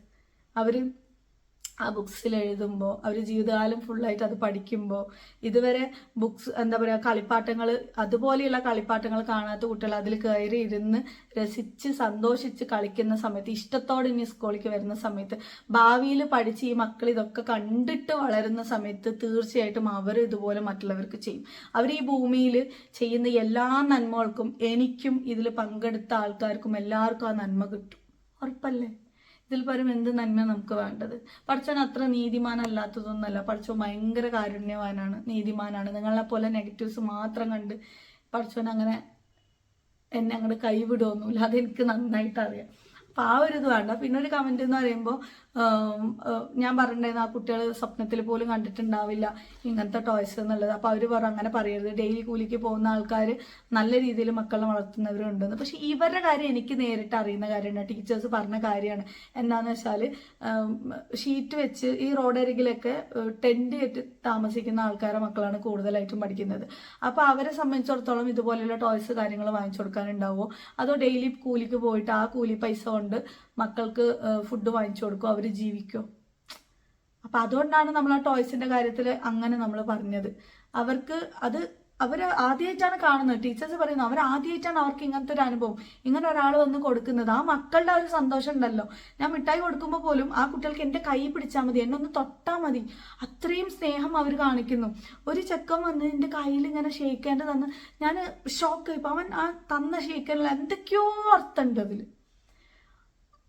അവർ ആ ബുക്സിൽ എഴുതുമ്പോൾ അവർ ജീവിതകാലം ഫുള്ളായിട്ട് അത് പഠിക്കുമ്പോൾ ഇതുവരെ ബുക്സ് എന്താ പറയുക കളിപ്പാട്ടങ്ങൾ അതുപോലെയുള്ള കളിപ്പാട്ടങ്ങൾ കാണാത്ത കുട്ടികൾ അതിൽ കയറി ഇരുന്ന് രസിച്ച് സന്തോഷിച്ച് കളിക്കുന്ന സമയത്ത് ഇഷ്ടത്തോടെ ഇനി സ്കൂളിലേക്ക് വരുന്ന സമയത്ത് ഭാവിയിൽ പഠിച്ച് ഈ മക്കൾ ഇതൊക്കെ കണ്ടിട്ട് വളരുന്ന സമയത്ത് തീർച്ചയായിട്ടും അവർ ഇതുപോലെ മറ്റുള്ളവർക്ക് ചെയ്യും. അവർ ഈ ഭൂമിയിൽ ചെയ്യുന്ന എല്ലാ നന്മകൾക്കും എനിക്കും ഇതിൽ പങ്കെടുത്ത ആൾക്കാർക്കും എല്ലാവർക്കും ആ നന്മ കിട്ടും. ഉറപ്പല്ലേ? ഇതിൽ പരം എന്ത് നന്മ നമുക്ക് വേണ്ടത്? പഠിച്ചൻ അത്ര നീതിമാനല്ലാത്തതൊന്നല്ല. പഠിച്ചവൻ ഭയങ്കര കാരുണ്യവാനാണ് നീതിമാനാണ്. നിങ്ങളെ പോലെ നെഗറ്റീവ്സ് മാത്രം കണ്ട് പഠിച്ചവൻ അങ്ങനെ എന്നെ അങ്ങോട്ട് കൈവിടുമൊന്നുമില്ല അതെനിക്ക് നന്നായിട്ട് അറിയാം അപ്പൊ ആ ഒരു ഇത് വേണ്ട. പിന്നെ ഒരു കമന്റ് എന്ന് പറയുമ്പോൾ ഞാൻ പറഞ്ഞിട്ടുണ്ടായിരുന്നു ആ കുട്ടികൾ സ്വപ്നത്തിൽ പോലും കണ്ടിട്ടുണ്ടാവില്ല ഇങ്ങനത്തെ ടോയ്സ് എന്നുള്ളത്. അപ്പോൾ അവർ പറഞ്ഞു അങ്ങനെ പറയരുത്. ഡെയിലി കൂലിക്ക് പോകുന്ന ആൾക്കാർ നല്ല രീതിയിൽ മക്കളെ വളർത്തുന്നവരുണ്ടെന്ന്. പക്ഷെ ഇവരുടെ കാര്യം എനിക്ക് നേരിട്ട് അറിയുന്ന കാര്യമാണ്. ടീച്ചേഴ്സ് പറഞ്ഞ കാര്യമാണ്. എന്താണെന്ന് വെച്ചാൽ ഷീറ്റ് വെച്ച് ഈ റോഡരികിലൊക്കെ ടെന്റ് കെട്ടി താമസിക്കുന്ന ആൾക്കാരെ മക്കളാണ് കൂടുതലായിട്ടും പഠിക്കുന്നത്. അപ്പോൾ അവരെ സംബന്ധിച്ചിടത്തോളം ഇതുപോലെയുള്ള ടോയ്സ് കാര്യങ്ങൾ വാങ്ങിച്ചു കൊടുക്കാനുണ്ടാവുമോ അതോ ഡെയിലി കൂലിക്ക് പോയിട്ട് ആ കൂലി പൈസ കൊണ്ട് മക്കൾക്ക് ഫുഡ് വാങ്ങിച്ചു കൊടുക്കും അവർ ജീവിക്കും. അപ്പം അതുകൊണ്ടാണ് നമ്മൾ ആ ടോയ്സിന്റെ കാര്യത്തിൽ അങ്ങനെ നമ്മൾ പറഞ്ഞത്. അവർക്ക് അത് അവർ ആദ്യമായിട്ടാണ് കാണുന്നത്. ടീച്ചേഴ്സ് പറയുന്നത് അവർ ആദ്യമായിട്ടാണ് അവർക്ക് ഇങ്ങനത്തെ ഒരു അനുഭവം. ഇങ്ങനെ ഒരാൾ വന്ന് കൊടുക്കുന്നത് ആ മക്കളുടെ ഒരു സന്തോഷം ഉണ്ടല്ലോ. ഞാൻ മിഠായി കൊടുക്കുമ്പോൾ പോലും ആ കുട്ടികൾക്ക് എന്റെ കൈ പിടിച്ചാൽ മതി എന്നെ ഒന്ന് തൊട്ടാൽ മതി. അത്രയും സ്നേഹം അവർ കാണിക്കുന്നു. ഒരു ചെക്കൻ വന്ന് എന്റെ കയ്യിൽ ഇങ്ങനെ ഷേക്കേണ്ടതെന്ന് തന്ന് ഞാൻ ഷോക്ക് ഇപ്പം അവൻ ആ തന്ന ഷെയ്ക്കനിൽ എന്തൊക്കെയോ അർത്ഥമുണ്ട് അതിൽ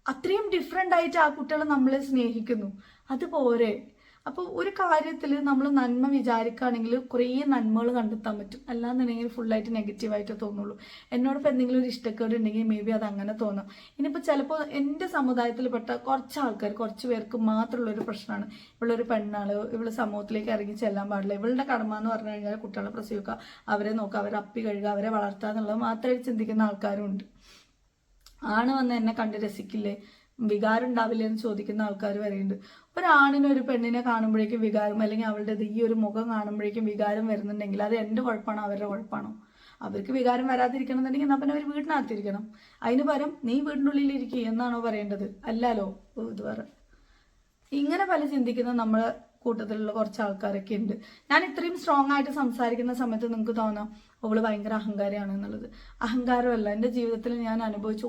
അത്രയും ഡിഫറെന്റ് ആയിട്ട് ആ കുട്ടികൾ നമ്മളെ സ്നേഹിക്കുന്നു. അതുപോരെ അപ്പോൾ ഒരു കാര്യത്തിൽ നമ്മൾ നന്മ വിചാരിക്കുകയാണെങ്കിൽ കുറേ നന്മകൾ കണ്ടെത്താൻ പറ്റും. അല്ലാന്നുണ്ടെങ്കിൽ ഫുള്ളായിട്ട് നെഗറ്റീവായിട്ട് തോന്നുള്ളൂ. എന്നോടൊപ്പം എന്തെങ്കിലും ഒരു ഇഷ്ടക്കേട് ഉണ്ടെങ്കിൽ മേ ബി അത് അങ്ങനെ തോന്നാം. ഇനിയിപ്പോൾ ചിലപ്പോൾ എന്റെ സമുദായത്തിൽപ്പെട്ട കുറച്ച് ആൾക്കാർ കുറച്ച് പേർക്ക് മാത്രമുള്ള ഒരു പ്രശ്നമാണ്. ഇവളൊരു പെണ്ണാൾ ഇവൾ സമൂഹത്തിലേക്ക് ഇറങ്ങി ചെല്ലാൻ പാടില്ല. ഇവളുടെ കടമ എന്ന് പറഞ്ഞു കഴിഞ്ഞാൽ കുട്ടികളെ പ്രസവിക്കുക. അവരെ നോക്കുക. അവരെ അപ്പി കഴുകുക. അവരെ വളർത്തുക എന്നുള്ളത് മാത്രമായിട്ട് ചിന്തിക്കുന്ന ആൾക്കാരും ഉണ്ട് ആണ് വന്ന് എന്നെ കണ്ട് രസിക്കില്ലേ? വികാരം ഉണ്ടാവില്ലേ എന്ന് ചോദിക്കുന്ന ആൾക്കാർ വരെയുണ്ട്. ഒരാണിന് ഒരു പെണ്ണിനെ കാണുമ്പോഴേക്കും വികാരം അല്ലെങ്കിൽ അവളുടെ ഈ ഒരു മുഖം കാണുമ്പോഴേക്കും വികാരം വരുന്നുണ്ടെങ്കിൽ അത് എന്റെ കുഴപ്പമാണോ? അവരുടെ കുഴപ്പമാണോ? അവർക്ക് വികാരം വരാതിരിക്കണം എന്നുണ്ടെങ്കിൽ എന്നാൽ പിന്നെ അവർ വീട്ടിനകത്തിരിക്കണം. അതിന് പകരം നീ വീടിന്റെ ഉള്ളിലിരിക്കുക എന്നാണോ പറയേണ്ടത്? അല്ലല്ലോ ഇത് പറ. ഇങ്ങനെ പല ചിന്തിക്കുന്ന നമ്മളെ കൂട്ടത്തിലുള്ള കുറച്ച് ആൾക്കാരൊക്കെ ഉണ്ട്. ഞാൻ ഇത്രയും സ്ട്രോങ് ആയിട്ട് സംസാരിക്കുന്ന സമയത്ത് നിങ്ങൾക്ക് തോന്നാം അവൾ ഭയങ്കര അഹങ്കാരിയാണ് എന്നുള്ളത്. അഹങ്കാരമല്ല. എന്റെ ജീവിതത്തിൽ ഞാൻ അനുഭവിച്ച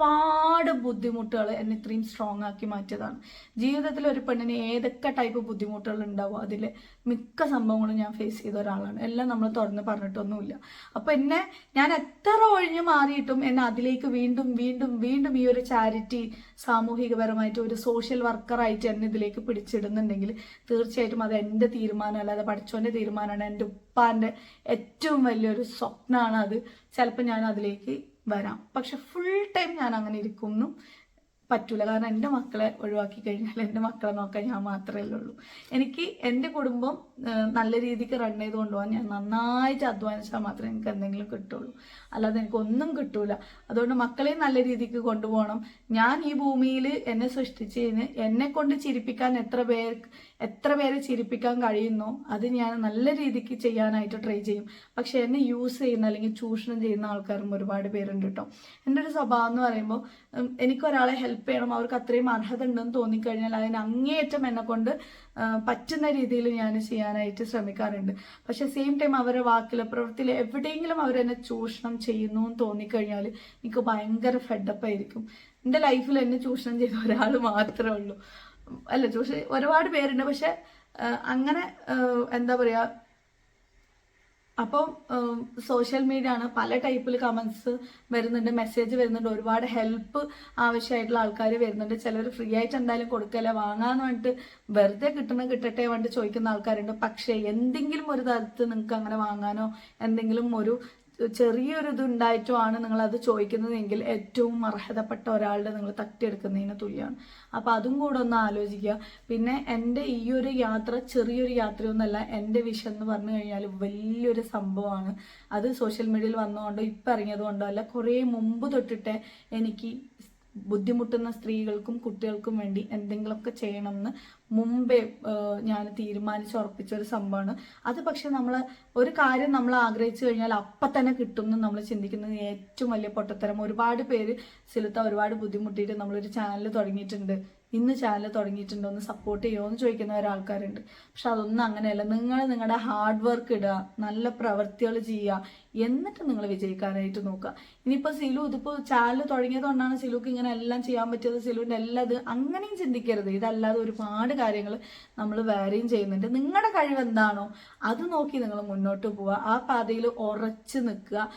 ഒരുപാട് ബുദ്ധിമുട്ടുകൾ എന്നെ ഇത്രയും സ്ട്രോങ് ആക്കി മാറ്റിയതാണ്. ജീവിതത്തിൽ ഒരു പെണ്ണിന് ഏതൊക്കെ ടൈപ്പ് ബുദ്ധിമുട്ടുകൾ ഉണ്ടാവും അതിൽ മിക്ക സംഭവങ്ങളും ഞാൻ ഫേസ് ചെയ്ത ഒരാളാണ്. എല്ലാം നമ്മൾ തുറന്ന് പറഞ്ഞിട്ടൊന്നുമില്ല. അപ്പം എന്നെ ഞാൻ എത്ര ഒഴിഞ്ഞു മാറിയിട്ടും എന്നെ അതിലേക്ക് വീണ്ടും വീണ്ടും വീണ്ടും ഈ ഒരു ചാരിറ്റി സാമൂഹികപരമായിട്ട് ഒരു സോഷ്യൽ വർക്കറായിട്ട് എന്നെ ഇതിലേക്ക് പിടിച്ചിടുന്നുണ്ടെങ്കിൽ തീർച്ചയായിട്ടും അത് എന്റെ തീരുമാനം അല്ലാതെ പഠിച്ചോന്റെ തീരുമാനമാണ്. എന്റെ ഉപ്പാന്റെ ഏറ്റവും വലിയൊരു സ്വപ്നമാണ് അത് ചിലപ്പോൾ ഞാൻ അതിലേക്ക് വരാം. പക്ഷെ ഫുൾ ടൈം ഞാൻ അങ്ങനെ ഇരിക്കുന്നു പറ്റൂല. കാരണം എന്റെ മക്കളെ ഒഴിവാക്കി കഴിഞ്ഞാൽ എന്റെ മക്കളെ നോക്കാൻ ഞാൻ മാത്രമേ ഉള്ളൂ. എനിക്ക് എന്റെ കുടുംബം നല്ല രീതിക്ക് റൺ ചെയ്ത് കൊണ്ടുപോകാൻ ഞാൻ നന്നായിട്ട് അധ്വാനിച്ചാൽ മാത്രമേ എനിക്ക് എന്തെങ്കിലും കിട്ടുള്ളൂ. അല്ലാതെ എനിക്ക് ഒന്നും കിട്ടൂല. അതുകൊണ്ട് മക്കളെ നല്ല രീതിക്ക് കൊണ്ടുപോകണം. ഞാൻ ഈ ഭൂമിയിൽ എന്നെ സൃഷ്ടിച്ചതിന് എന്നെ കൊണ്ട് ചിരിപ്പിക്കാൻ എത്ര പേർ എത്ര പേരെ ചിരിപ്പിക്കാൻ കഴിയുന്നോ അത് ഞാൻ നല്ല രീതിക്ക് ചെയ്യാനായിട്ട് ട്രൈ ചെയ്യും. പക്ഷെ എന്നെ യൂസ് ചെയ്യുന്ന അല്ലെങ്കിൽ ചൂഷണം ചെയ്യുന്ന ആൾക്കാരും ഒരുപാട് പേരുണ്ട് കേട്ടോ. എന്റെ ഒരു സ്വഭാവം എന്ന് പറയുമ്പോൾ എനിക്ക് എനിക്കൊരാളെ ഹെൽപ്പ് ചെയ്യണം അവർക്ക് അത്രയും അർഹത ഉണ്ടെന്ന് തോന്നിക്കഴിഞ്ഞാൽ അതിന് അങ്ങേയറ്റം എന്നെ കൊണ്ട് പറ്റുന്ന രീതിയിൽ ഞാൻ ചെയ്യാനായിട്ട് ശ്രമിക്കാറുണ്ട്. പക്ഷെ സെയിം ടൈം അവരുടെ വാക്കിലെ പ്രവൃത്തിയിൽ എവിടെയെങ്കിലും അവരെന്നെ ചൂഷണം ചെയ്യുന്നു എന്ന് തോന്നിക്കഴിഞ്ഞാൽ എനിക്ക് ഭയങ്കര ഫെഡപ്പ് ആയിരിക്കും. എന്റെ ലൈഫിൽ എന്നെ ചൂഷണം ചെയ്ത ഒരാൾ മാത്രമേ ഉള്ളൂ. അല്ല ചൂഷണം ഒരുപാട് പേരുണ്ട്. പക്ഷെ അങ്ങനെ എന്താ പറയുക അപ്പം സോഷ്യൽ മീഡിയ ആണ് പല ടൈപ്പിൽ കമൻസ് വരുന്നുണ്ട് മെസ്സേജ് വരുന്നുണ്ട് ഒരുപാട് ഹെൽപ്പ് ആവശ്യമായിട്ടുള്ള ആൾക്കാർ വരുന്നുണ്ട്. ചിലർ ഫ്രീ ആയിട്ട് എന്തായാലും കൊടുക്കല വാങ്ങാന്ന് പറഞ്ഞിട്ട് വെറുതെ കിട്ടണ കിട്ടട്ടെ പറഞ്ഞിട്ട് ചോദിക്കുന്ന ആൾക്കാരുണ്ട്. പക്ഷേ എന്തെങ്കിലും ഒരു തരത്തിൽ നിങ്ങൾക്ക് അങ്ങനെ വാങ്ങാനോ എന്തെങ്കിലും ഒരു ചെറിയൊരു ഇതുണ്ടായിട്ടും ആണ് നിങ്ങൾ അത് ചോദിക്കുന്നതെങ്കിൽ ഏറ്റവും അർഹതപ്പെട്ട ഒരാളുടെ നിങ്ങൾ തട്ടിയെടുക്കുന്നതിന് തുല്യമാണ്. അപ്പോൾ അതും കൂടെ ഒന്ന് ആലോചിക്കുക. പിന്നെ എന്റെ ഈ ഒരു യാത്ര ചെറിയൊരു യാത്രയൊന്നുമല്ല എന്റെ വിഷം എന്ന് പറഞ്ഞു കഴിഞ്ഞാൽ വലിയൊരു സംഭവമാണ്. അത് സോഷ്യൽ മീഡിയയിൽ വന്നുകൊണ്ടോ ഇപ്പം ഇറങ്ങിയതുകൊണ്ടോ അല്ല കുറേ മുമ്പ് തൊട്ടിട്ട് എനിക്ക് ബുദ്ധിമുട്ടുന്ന സ്ത്രീകൾക്കും കുട്ടികൾക്കും വേണ്ടി എന്തെങ്കിലുമൊക്കെ ചെയ്യണമെന്ന് മുമ്പേ ഞാൻ തീരുമാനിച്ചുറപ്പിച്ച ഒരു സംഭവമാണ്. അത് പക്ഷെ നമ്മൾ ഒരു കാര്യം നമ്മൾ ആഗ്രഹിച്ചു കഴിഞ്ഞാൽ അപ്പം തന്നെ കിട്ടും എന്ന് നമ്മൾ ചിന്തിക്കുന്നത് ഏറ്റവും വലിയ പൊട്ടത്തരം. ഒരുപാട് പേര് സിലുത്ത ഒരുപാട് ബുദ്ധിമുട്ടിയിട്ട് നമ്മളൊരു ചാനൽ തുടങ്ങിയിട്ടുണ്ട്. ഇന്ന് ചാനൽ തുടങ്ങിയിട്ടുണ്ടോ ഒന്ന് സപ്പോർട്ട് ചെയ്യുമോ എന്ന് ചോദിക്കുന്ന ഒരാൾക്കാരുണ്ട്. പക്ഷെ അതൊന്നും അങ്ങനെയല്ല. നിങ്ങൾ നിങ്ങളുടെ ഹാർഡ് വർക്ക് ഇടുക നല്ല പ്രവൃത്തികൾ ചെയ്യുക എന്നിട്ട് നിങ്ങൾ വിജയിക്കാനായിട്ട് നോക്കുക. ഇനിയിപ്പോൾ സിലു ഇതിപ്പോൾ ചാനൽ തുടങ്ങിയത് കൊണ്ടാണ് സിലുക്ക് ഇങ്ങനെ എല്ലാം ചെയ്യാൻ പറ്റിയത്. സിലുവിന്റെ എല്ലാം ഇത് അങ്ങനെയും ചിന്തിക്കരുത്. ഇതല്ലാതെ ഒരുപാട് കാര്യങ്ങൾ നമ്മൾ വേറെയും ചെയ്യുന്നുണ്ട്. നിങ്ങളുടെ കഴിവ് എന്താണോ അത് നോക്കി നിങ്ങൾ മുന്നോട്ട് പോവുക. ആ പാതയിൽ ഉറച്ചു നിൽക്കുക.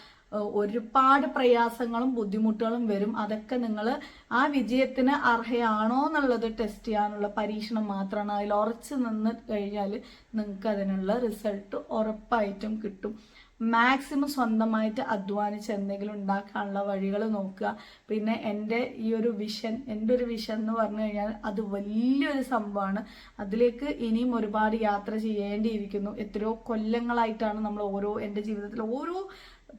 ഒരുപാട് പ്രയാസങ്ങളും ബുദ്ധിമുട്ടുകളും വരും. അതൊക്കെ നിങ്ങൾ ആ വിജയത്തിന് അർഹയാണോ എന്നുള്ളത് ടെസ്റ്റ് ചെയ്യാനുള്ള പരീക്ഷണം മാത്രമാണ്. അതിൽ ഉറച്ചു നിന്ന് കഴിഞ്ഞാൽ നിങ്ങൾക്ക് അതിനുള്ള റിസൾട്ട് ഉറപ്പായിട്ടും കിട്ടും. മാക്സിമം സ്വന്തമായിട്ട് അധ്വാനിച്ച് എന്തെങ്കിലും ഉണ്ടാക്കാനുള്ള വഴികൾ നോക്കുക. പിന്നെ എന്റെ ഈ ഒരു വിഷൻ എന്റെ ഒരു വിഷൻ എന്ന് പറഞ്ഞു കഴിഞ്ഞാൽ അത് വലിയൊരു സംഭവമാണ്. അതിലേക്ക് ഇനിയും ഒരുപാട് യാത്ര ചെയ്യേണ്ടിയിരിക്കുന്നു. എത്രയോ കൊല്ലങ്ങളായിട്ടാണ് നമ്മൾ ഓരോ എന്റെ ജീവിതത്തിൽ ഓരോ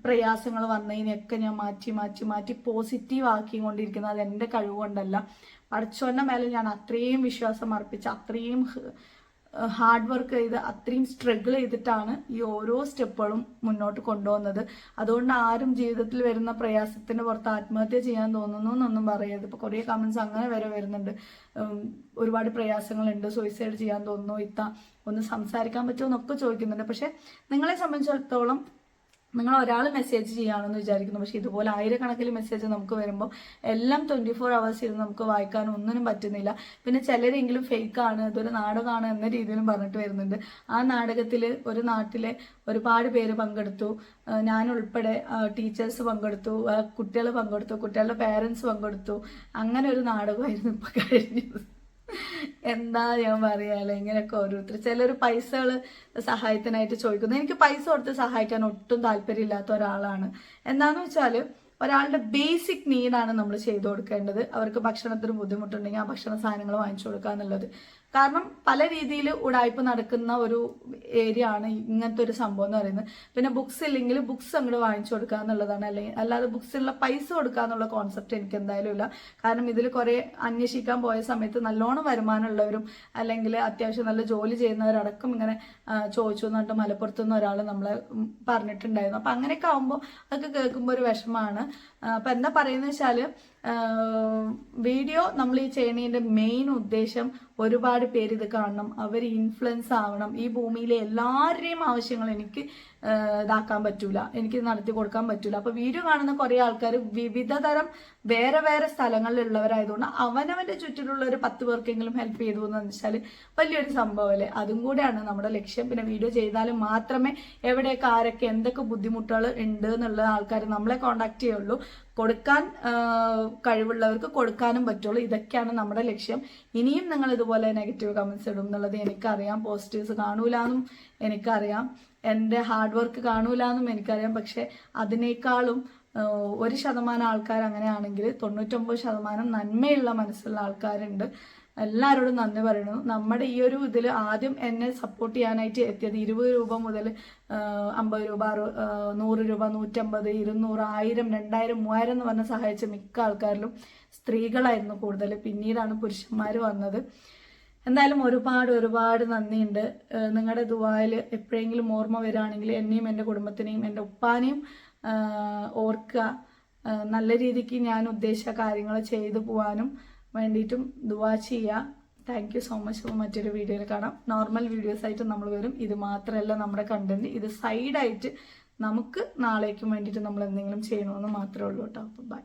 പ്രയാസങ്ങൾ വന്നതിനെയൊക്കെ ഞാൻ മാറ്റി മാറ്റി മാറ്റി പോസിറ്റീവ് ആക്കിക്കൊണ്ടിരിക്കുന്നത് അത് എന്റെ കഴിവുകൊണ്ടല്ല. പഠിച്ചോന്റെ മേലെ ഞാൻ അത്രയും വിശ്വാസം അർപ്പിച്ച് അത്രയും ഹാർഡ് വർക്ക് ചെയ്ത് അത്രയും സ്ട്രഗിൾ ചെയ്തിട്ടാണ് ഈ ഓരോ സ്റ്റെപ്പുകളും മുന്നോട്ട് കൊണ്ടുപോകുന്നത് അതുകൊണ്ട് ആരും ജീവിതത്തിൽ വരുന്ന പ്രയാസത്തിന് പുറത്ത് ആത്മഹത്യ ചെയ്യാൻ തോന്നുന്നു എന്നൊന്നും പറയരുത്. ഇപ്പൊ കുറേ കമന്റ്സ് അങ്ങനെ വരെ വരുന്നുണ്ട്. ഒരുപാട് പ്രയാസങ്ങളുണ്ട്. സൂയിസൈഡ് ചെയ്യാൻ തോന്നുന്നു ഇത്ത ഒന്ന് സംസാരിക്കാൻ പറ്റുമോ എന്നൊക്കെ ചോദിക്കുന്നുണ്ട്. പക്ഷെ നിങ്ങളെ സംബന്ധിച്ചിടത്തോളം നിങ്ങൾ ഒരാൾ മെസ്സേജ് ചെയ്യുകയാണെന്ന് വിചാരിക്കുന്നു. പക്ഷെ ഇതുപോലെ ആയിരക്കണക്കിന് മെസ്സേജ് നമുക്ക് വരുമ്പോൾ എല്ലാം ട്വന്റി ഫോർ അവേഴ്സ് ഇരുന്ന് നമുക്ക് വായിക്കാൻ ഒന്നിനും പറ്റുന്നില്ല. പിന്നെ ചിലരെങ്കിലും ആണ് അതൊരു നാടകമാണ് എന്ന രീതിയിലും പറഞ്ഞിട്ട് വരുന്നുണ്ട്. ആ നാടകത്തിൽ ഒരു നാട്ടിലെ ഒരുപാട് പേര് പങ്കെടുത്തു. ഞാൻ ഉൾപ്പെടെ ടീച്ചേഴ്സ് പങ്കെടുത്തു. കുട്ടികൾ പങ്കെടുത്തു. കുട്ടികളുടെ പേരൻസ് പങ്കെടുത്തു. അങ്ങനെ ഒരു നാടകമായിരുന്നു ഇപ്പോൾ കഴിഞ്ഞത് എന്താ ഞാൻ പറയാല്ലേ ഇങ്ങനെയൊക്കെ ഓരോരുത്തർ ചിലർ പൈസകൾ സഹായത്തിനായിട്ട് ചോദിക്കുന്നു. എനിക്ക് പൈസ കൊടുത്ത് സഹായിക്കാൻ ഒട്ടും താല്പര്യമില്ലാത്ത ഒരാളാണ്. എന്താന്ന് വെച്ചാൽ ഒരാളുടെ ബേസിക് നീഡാണ് നമ്മൾ ചെയ്തു കൊടുക്കേണ്ടത്. അവർക്ക് ഭക്ഷണത്തിന് ബുദ്ധിമുട്ടുണ്ടെങ്കിൽ ആ ഭക്ഷണ സാധനങ്ങൾ വാങ്ങിച്ചു കൊടുക്കുക എന്നുള്ളത് കാരണം പല രീതിയിൽ ഉടായ്പ നടക്കുന്ന ഒരു ഏരിയ ആണ് ഇങ്ങനത്തെ ഒരു സംഭവം എന്ന് പറയുന്നത്. പിന്നെ ബുക്സ് ഇല്ലെങ്കിൽ ബുക്സ് അങ്ങോട്ട് വാങ്ങിച്ചു കൊടുക്കുക എന്നുള്ളതാണ്. അല്ലെങ്കിൽ അല്ലാതെ ബുക്സിലുള്ള പൈസ കൊടുക്കുക എന്നുള്ള കോൺസെപ്റ്റ് എനിക്ക് എന്തായാലും ഇല്ല. കാരണം ഇതിൽ കുറേ അന്വേഷിക്കാൻ പോയ സമയത്ത് നല്ലോണം വരുമാനമുള്ളവരും അല്ലെങ്കിൽ അത്യാവശ്യം നല്ല ജോലി ചെയ്യുന്നവരടക്കം ഇങ്ങനെ ചോദിച്ചു എന്ന് പറഞ്ഞിട്ട് മലപ്പുറത്ത് നിന്ന് ഒരാൾ നമ്മളെ പറഞ്ഞിട്ടുണ്ടായിരുന്നു. അപ്പൊ അങ്ങനെയൊക്കെ ആകുമ്പോൾ അതൊക്കെ കേൾക്കുമ്പോൾ ഒരു വിഷമമാണ്. അപ്പം എന്താ പറയുന്നത് വെച്ചാൽ വീഡിയോ നമ്മൾ ഈ ചെയ്യണതിന്റെ മെയിൻ ഉദ്ദേശം ഒരുപാട് പേര് ഇത് കാണണം അവർ ഇൻഫ്ലുവൻസ് ആവണം. ഈ ഭൂമിയിലെ എല്ലാവരുടെയും ആവശ്യങ്ങൾ എനിക്ക് ഇതാക്കാൻ പറ്റൂല. എനിക്ക് നടത്തി കൊടുക്കാൻ പറ്റൂല. അപ്പൊ വീഡിയോ കാണുന്ന കുറെ ആൾക്കാർ വിവിധ തരം വേറെ വേറെ സ്ഥലങ്ങളിലുള്ളവരായതുകൊണ്ട് അവനവന്റെ ചുറ്റിലുള്ള ഒരു പത്ത് പേർക്കെങ്കിലും ഹെൽപ്പ് ചെയ്തു എന്ന് വെച്ചാൽ വലിയൊരു സംഭവമല്ലേ അതും കൂടെയാണ് നമ്മുടെ ലക്ഷ്യം. പിന്നെ വീഡിയോ ചെയ്താൽ മാത്രമേ എവിടെയൊക്കെ ആരൊക്കെ എന്തൊക്കെ ബുദ്ധിമുട്ടുകൾ ഉണ്ട് എന്നുള്ള ആൾക്കാർ നമ്മളെ കോണ്ടാക്ട് ചെയ്യുള്ളൂ. കൊടുക്കാൻ കഴിവുള്ളവർക്ക് കൊടുക്കാനും പറ്റുള്ളൂ. ഇതൊക്കെയാണ് നമ്മുടെ ലക്ഷ്യം. ഇനിയും നിങ്ങൾ ഇതുപോലെ നെഗറ്റീവ് കമൻസ് ഇടും എന്നുള്ളത് എനിക്കറിയാം പോസിറ്റീവ്സ് കാണൂലെന്നും എനിക്കറിയാം എന്റെ ഹാർഡ് വർക്ക് കാണൂലെന്നും എനിക്കറിയാം. പക്ഷെ അതിനേക്കാളും ഒരു ശതമാനം ആൾക്കാർ അങ്ങനെയാണെങ്കിൽ തൊണ്ണൂറ്റൊമ്പത് ശതമാനം നന്മയുള്ള മനസ്സുള്ള ആൾക്കാരുണ്ട്. എല്ലാവരോടും നന്ദി പറയുന്നു നമ്മുടെ ഈ ഒരു ഇതിൽ ആദ്യം എന്നെ സപ്പോർട്ട് ചെയ്യാനായിട്ട് എത്തിയത് ഇരുപത് രൂപ മുതൽ അമ്പത് രൂപ നൂറ് രൂപ നൂറ്റമ്പത് ഇരുന്നൂറ് ആയിരം രണ്ടായിരം മൂവായിരം എന്ന് പറഞ്ഞ് സഹായിച്ച മിക്ക ആൾക്കാരിലും സ്ത്രീകളായിരുന്നു കൂടുതൽ പിന്നീടാണ് പുരുഷന്മാർ വന്നത്. എന്തായാലും ഒരുപാട് ഒരുപാട് നന്ദിയുണ്ട്. നിങ്ങളുടെ ദുബായിൽ എപ്പോഴെങ്കിലും ഓർമ്മ വരികയാണെങ്കിൽ എന്നെയും എന്റെ കുടുംബത്തിനെയും എന്റെ ഉപ്പാനെയും ഓർക്കുക നല്ല രീതിക്ക് ഞാൻ ഉദ്ദേശിച്ച കാര്യങ്ങൾ ചെയ്തു പോകാനും വേണ്ടിയിട്ടും ദുവാ ചെയ്യുക താങ്ക് യു സോ മച്ച് അപ്പോൾ മറ്റൊരു വീഡിയോയിൽ കാണാം. നോർമൽ വീഡിയോസ് ആയിട്ട് നമ്മൾ വരും. ഇത് മാത്രമല്ല നമ്മുടെ കണ്ടന്റ് ഇത് സൈഡായിട്ട് നമുക്ക് നാളേക്കും വേണ്ടിയിട്ട് നമ്മൾ എന്തെങ്കിലും ചെയ്യണമെന്ന് മാത്രമേ ഉള്ളൂ കേട്ടോ. അപ്പോൾ ബൈ